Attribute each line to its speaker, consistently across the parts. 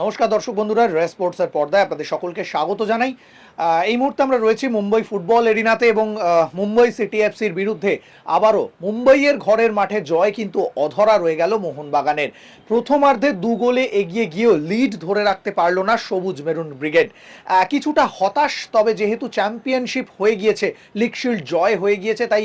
Speaker 1: নমস্কার দর্শক বন্ধুরা রেস স্পোর্টসের পর্দায় আপনাদের সকলকে স্বাগত জানাই। এই মুহূর্তে আমরা রয়েছি মুম্বাই ফুটবল এরিনাতে এবং মুম্বাই সিটি এফসির বিরুদ্ধে আবারও মুম্বাইয়ের ঘরের মাঠে জয় কিন্তু অধরা রয়ে গেল মোহনবাগানের। প্রথমার্ধে দু গোলে এগিয়ে গিয়েও লিড ধরে রাখতে পারল না সবুজ মেরুন ব্রিগেড। কিছুটা হতাশ, তবে যেহেতু চ্যাম্পিয়নশিপ হয়ে গিয়েছে লিগ শিল্ড জয় হয়ে গিয়েছে, তাই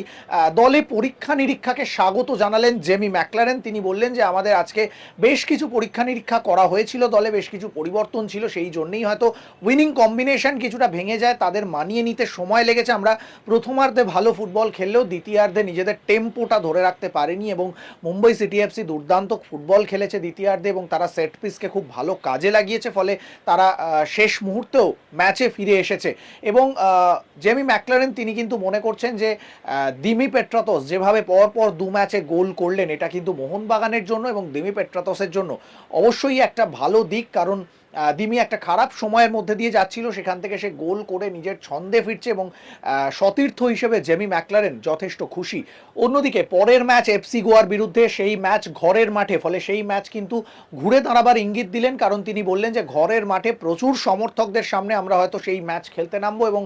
Speaker 1: দলে পরীক্ষা নিরীক্ষাকে স্বাগত জানালেন জেমি ম্যাকলারেন। তিনি বললেন যে, আমাদের আজকে বেশ কিছু পরীক্ষা নিরীক্ষা করা হয়েছিল দলে, বেশ কিছু পরিবর্তন ছিল, সেই জন্যেই হয়তো উইনিং কম্বিনেশন কিছুটা ভেঙে যায়, তাদের মানিয়ে নিতে সময় লেগেছে। আমরা প্রথমার্ধে ভালো ফুটবল খেললেও দ্বিতীয়ার্ধে নিজেদের টেম্পোটা ধরে রাখতে পারেনি এবং মুম্বই সিটি এফসি দুর্দান্ত ফুটবল খেলেছে দ্বিতীয়ার্ধে এবং তারা সেট পিসকে খুব ভালো কাজে লাগিয়েছে, ফলে তারা শেষ মুহূর্তেও ম্যাচে ফিরে এসেছে। এবং জেমি ম্যাকলারেন তিনি কিন্তু মনে করছেন যে দিমি পেট্রাতস যেভাবে পর পর দু ম্যাচে গোল করলেন, এটা কিন্তু মোহনবাগানের জন্য এবং দিমি পেট্রাতসের জন্য অবশ্যই একটা ভালো দিক। কারণ দিমি একটা খারাপ সময়ের মধ্যে দিয়ে যাচ্ছিল। সেখান থেকে সে গোল করে নিজের ছন্দে ফিরছে এবং সতীর্থ হিসেবে জেমি ম্যাকলারেন যথেষ্ট খুশি। অন্যদিকে পরের ম্যাচ এফসি গোয়ার বিরুদ্ধে সেই ম্যাচ ঘরের মাঠে, ফলে সেই ম্যাচ কিন্তু ঘুরে দাঁড়াবার ইঙ্গিত দিলেন। কারণ তিনি বললেন যে, ঘরের মাঠে প্রচুর সমর্থকদের সামনে আমরা হয়তো সেই ম্যাচ খেলতে নামবো এবং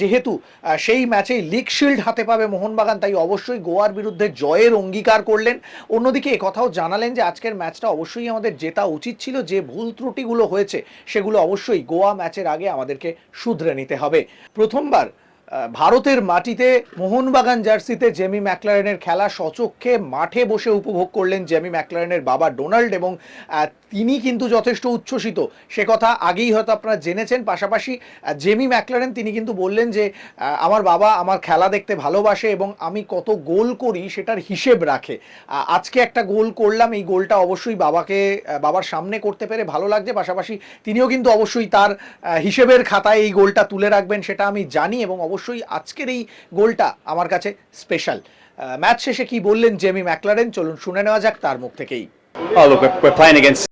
Speaker 1: যেহেতু সেই ম্যাচেই লিগ শিল্ড হাতে পাবে মোহনবাগান, তাই অবশ্যই গোয়ার বিরুদ্ধে জয়ের অঙ্গীকার করলেন। অন্যদিকে কথাও জানালেন যে, আজকের ম্যাচটা অবশ্যই আমাদের জেতা উচিত ছিল। যে ভুল ত্রুটিগুলো হয়েছে সেগুলো অবশ্যই গোয়া ম্যাচের আগে আমাদেরকে শুধরে নিতে হবে। প্রথমবার ভারতের মাটিতে মোহনবাগান জার্সিতে জেমি ম্যাকলারেনের খেলা সচক্ষে মাঠে বসে উপভোগ করলেন জেমি ম্যাকলারেনের বাবা ডোনাল্ড এবং তিনি কিন্তু যথেষ্ট উচ্ছ্বসিত। সে কথা আগেই হয়তো আপনারা জেনেছেন, পাশাপাশি জেমি ম্যাকলারেন, তিনি কিন্তু বললেন যে আমার বাবা আমার খেলা দেখতে ভালোবাসে এবং আমি কত গোল করি সেটার হিসেব রাখে। আজকে একটা গোল করলাম, এই গোলটা অবশ্যই বাবাকে বাবার সামনে করতে পেরে ভালো লাগছে, পাশাপাশি তিনিও কিন্তু অবশ্যই তার হিসেবের খাতায় এই গোলটা তুলে রাখবেন, সেটা আমি জানি এবং অবশ্যই আজকের এই গোলটা আমার কাছে স্পেশাল ম্যাচ শেষে কি বললেন জেমি ম্যাকলারেন? চলুন শুনে নেওয়া যাক তার মুখ থেকেই।
Speaker 2: Oh,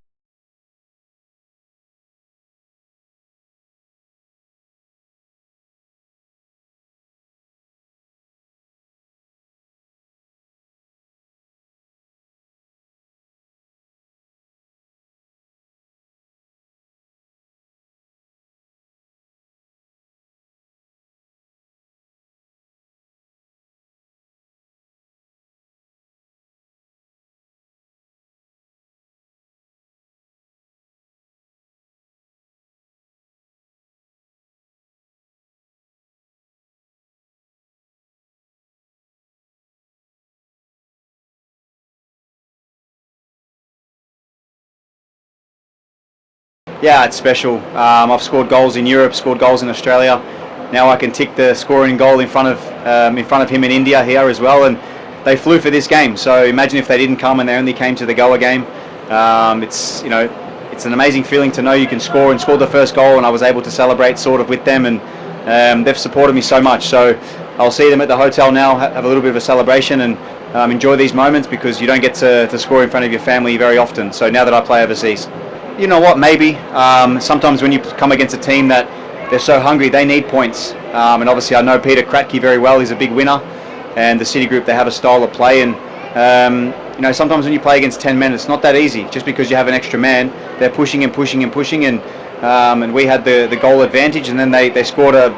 Speaker 2: Yeah, it's special. Um, I've scored goals in Europe, scored goals in Australia. Now I can tick the scoring goal in front of um, in front of him in India here as well, and they flew for this game. So imagine if they didn't come and they only came to the Goa game. Um, it's you know it's an amazing feeling to know you can score and score the first goal, and I was able to celebrate sort of with them, and um, they've supported me so much. So I'll see them at the hotel now, have a little bit of a celebration, and um, enjoy these moments because you don't get to, to score in front of your family very often. So now that I play overseas. You know what? Maybe um, sometimes when you come against a team that they're so hungry, they need points. Um, and obviously, I know Peter Kratky very well. He's a big winner, and the City Group they have a style of play. And um, you know, sometimes when you play against ten men, it's not that easy. Just because you have an extra man, they're pushing and pushing and pushing. And um, and we had the the goal advantage, and then they they scored a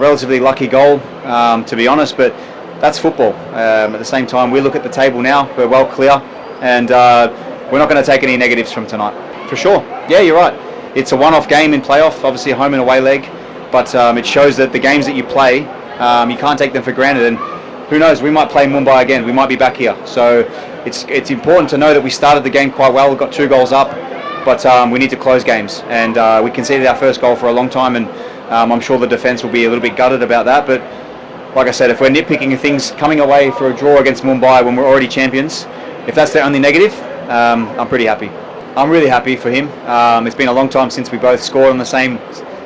Speaker 2: relatively lucky goal, um, to be honest. But that's football. Um, at the same time, we look at the table now. We're well clear, and uh, we're not going to take any negatives from tonight. For sure. Yeah, you're right. It's a one-off game in playoff, obviously a home and away leg, but um, it shows that the games that you play, um, you can't take them for granted. And who knows? We might play Mumbai again. We might be back here. So it's it's important to know that we started the game quite well. We got two goals up, but um, we need to close games. And uh, we conceded our first goal for a long time, and um, I'm sure the defence will be a little bit gutted about that. But like I said, if we're nitpicking things coming away for a draw against Mumbai when we're already champions, if that's the only negative, um, I'm pretty happy. I'm really happy for him. Um, it's been a long time since we both scored on the same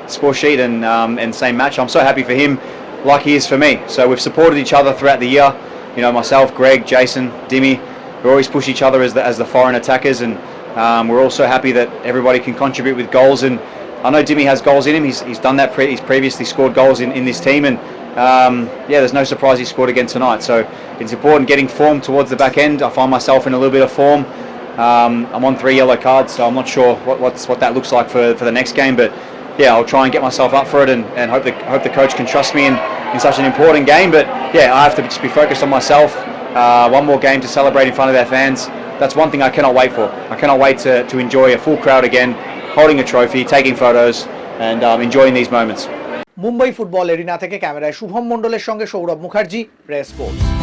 Speaker 2: score sheet and um, and same match. I'm so happy for him, like he is for me. So we've supported each other throughout the year. You know, myself, Greg, Jason, Dimmy, we always push each other as the, as the foreign attackers, and um, we're also happy that everybody can contribute with goals. And I know Dimmy has goals in him. He's, he's done that. Pre- he's previously scored goals in, in this team, and um, yeah, there's no surprise he scored again tonight. So it's important getting form towards the back end. I find myself in a little bit of form. Um, I'm on three yellow cards, so I'm not sure what, what's, what that looks like for, for the next game. But yeah, I'll try and get myself up for it and, and hope, the, hope the coach can trust me in, in such an important game. But yeah, I have to just be focused on myself. Uh, one more game to celebrate in front of their fans. That's one thing I cannot wait for. I cannot wait to, to enjoy a full crowd again, holding a trophy, taking photos, and um, enjoying these moments.
Speaker 1: Mumbai football arena থেকে ক্যামেরায় শুভম মণ্ডলের সঙ্গে Sourav Mukherjee press sports